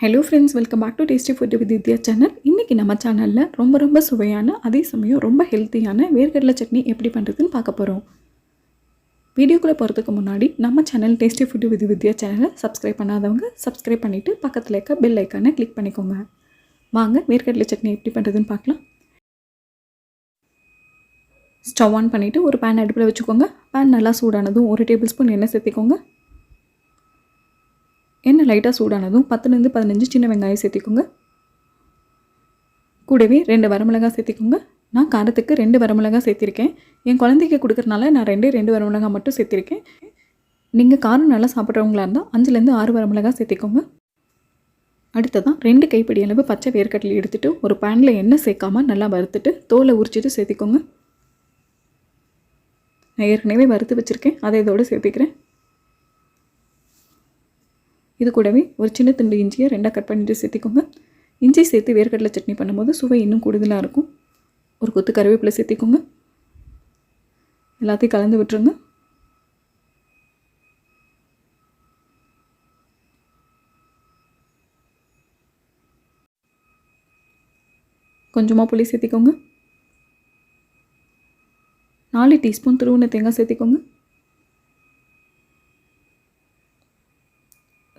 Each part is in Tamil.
Hello friends welcome back to tasty food with Vidya channel இன்றைக்கி நம்ம சேனலில் ரொம்ப ரொம்ப சுவையான அதே சமயம் ரொம்ப ஹெல்த்தியான வேர்க்கடலை சட்னி எப்படி பண்ணுறதுன்னு பார்க்க போகிறோம் வீடியோக்குள்ளே போகிறதுக்கு முன்னாடி நம்ம channel tasty food with Vidya சேனலை சப்ஸ்கிரைப் பண்ணாதவங்க சப்ஸ்கிரைப் பண்ணிவிட்டு பக்கத்தில் இருக்க பெல் ஐக்கானை கிளிக் பண்ணிக்கோங்க. வாங்க வேர்க்கடலை சட்னி எப்படி பண்ணுறதுன்னு பார்க்கலாம். ஸ்டவ் ஆன் பண்ணிவிட்டு ஒரு பேன் அடுப்பில் வச்சுக்கோங்க. பேன் நல்லா சூடானதும் ஒரு டேபிள் ஸ்பூன் எண்ணெய் சேர்த்திக்கோங்க. எண்ணெய் லைட்டாக சூடானதும் பத்துலேருந்து பதினஞ்சு சின்ன வெங்காயம் சேர்த்திக்கோங்க. கூடவே ரெண்டு வரமிளகாய் சேர்த்திக்கோங்க. நான் காரத்துக்கு ரெண்டு வரமிளகாய் சேர்த்திருக்கேன். என் குழந்தைக்கு கொடுக்குறனால நான் ரெண்டே ரெண்டு வரமிளகாய் மட்டும் சேர்த்திருக்கேன். நீங்கள் காரம் நல்லா சாப்பிட்றவங்களா இருந்தால் அஞ்சுலேருந்து ஆறு வரமிளகாய் சேர்த்திக்கோங்க. அடுத்ததான் ரெண்டு கைப்பிடி அளவு பச்சை வேர்க்கடலை எடுத்துகிட்டு ஒரு பேனில் எண்ணெய் சேர்க்காமல் நல்லா வறுத்துட்டு தோலை உரிச்சிட்டு சேர்த்திக்கோங்க. நான் ஏற்கனவே வறுத்து வச்சுருக்கேன். அதை இதோடு சேர்த்திக்கிறேன். இது கூடவே ஒரு சின்ன துண்டு இஞ்சியை ரெண்டாக கட் பண்ணிட்டு சேர்த்திக்கோங்க. இஞ்சி சேர்த்து வேர்க்கடலை சட்னி பண்ணும்போது சுவை இன்னும் கூடுதலாக இருக்கும். ஒரு கொத்து கருவேப்பிலை சேர்த்திக்கோங்க. எல்லாத்தையும் கலந்து விட்டுருங்க. கொஞ்சமாக புளி சேர்த்திக்கோங்க. நாலு டீஸ்பூன் துருவின தேங்காய் சேர்த்திக்கோங்க.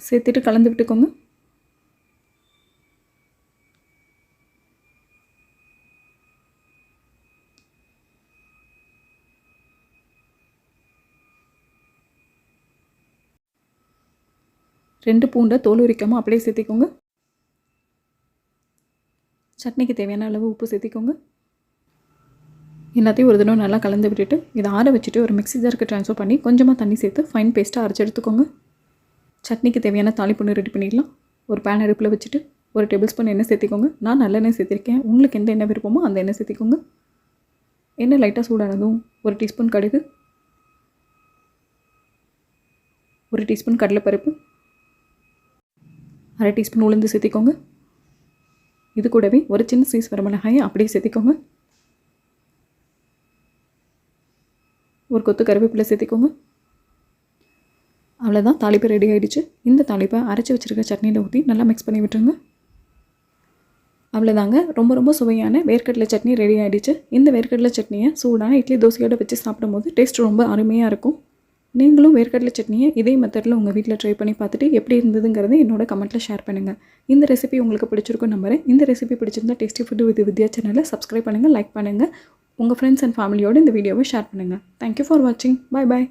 சேர்த்துட்டு கலந்து விட்டுக்கோங்க. ரெண்டு பூண்டை தோல் உரிக்காமல் அப்படியே சேர்த்திக்கோங்க. சட்னிக்கு தேவையான அளவு உப்பு சேர்த்திக்கோங்க. எல்லாத்தையும் ஒரு தினம் நல்லா கலந்து விட்டுட்டு இதை ஆற வச்சுட்டு ஒரு மிக்சி ஜாருக்கு ட்ரான்ஸ்ஃபர் பண்ணி கொஞ்சமாக தண்ணி சேர்த்து ஃபைன் பேஸ்ட்டாக அரைச்சி எடுத்துக்கோங்க. சட்னிக்கு தேவையான தாளிப்பொண்ணு ரெடி பண்ணிடலாம். ஒரு பேன் அடுப்பில் வச்சுட்டு ஒரு டேபிள் ஸ்பூன் எண்ணெய் சேர்த்திக்கோங்க. நான் நல்லெண்ணெய் சேர்த்திருக்கேன். உங்களுக்கு எந்த எண்ணெய் விருப்பமோ அந்த எண்ணெய் சேர்த்திக்கோங்க. எண்ணெய் லைட்டாக சூடானதும் ஒரு டீஸ்பூன் கடுகு ஒரு டீஸ்பூன் கடலைப்பருப்பு அரை டீஸ்பூன் உளுந்து சேர்த்திக்கோங்க. இது கூடவே ஒரு சின்ன சைஸ் வரமிளகாயை அப்படியே சேர்த்திக்கோங்க. ஒரு கொத்து கருவேப்பிலை சேர்த்திக்கோங்க. அவ்வளோதான் தாளிப்பு ரெடி ஆகிடுச்சு இந்த தாளிப்பை அரைச்சி வச்சுருக்க சட்னியில் ஊற்றி நல்லா மிக்ஸ் பண்ணி விட்டுருங்க. அவ்வளோதாங்க ரொம்ப ரொம்ப சுவையான வேர்க்கடலை சட்னி ரெடி ஆகிடுச்சு இந்த வேர்க்கடலை சட்னியை சூடான இட்லி தோசையோடு வச்சு சாப்பிடும்போது டேஸ்ட் ரொம்ப அருமையாக இருக்கும். நீங்களும் வேர்க்கடலை சட்னியை இதே மெத்தடில் உங்கள் வீட்டில் ட்ரை பண்ணி பார்த்துட்டு எப்படி இருந்ததுங்கிறத என்னோட கமெண்ட்டில் ஷேர் பண்ணுங்கள் இந்த ரெசிபி உங்களுக்கு பிடிச்சிருக்கும் நம்புறேன். இந்த ரெசிபி பிடிச்சிருந்தா டேஸ்டி ஃபுட்டு வித் வித்யா சேனலை சப்ஸ்கிரைப் பண்ணுங்கள் லைக் பண்ணுங்கள் உங்கள் ஃப்ரெண்ட்ஸ் அண்ட் ஃபேமிலியோடு இந்த வீடியோவை ஷேர் பண்ணுங்கள் தேங்க்யூ ஃபார் வாட்சிங் பாய் பாய்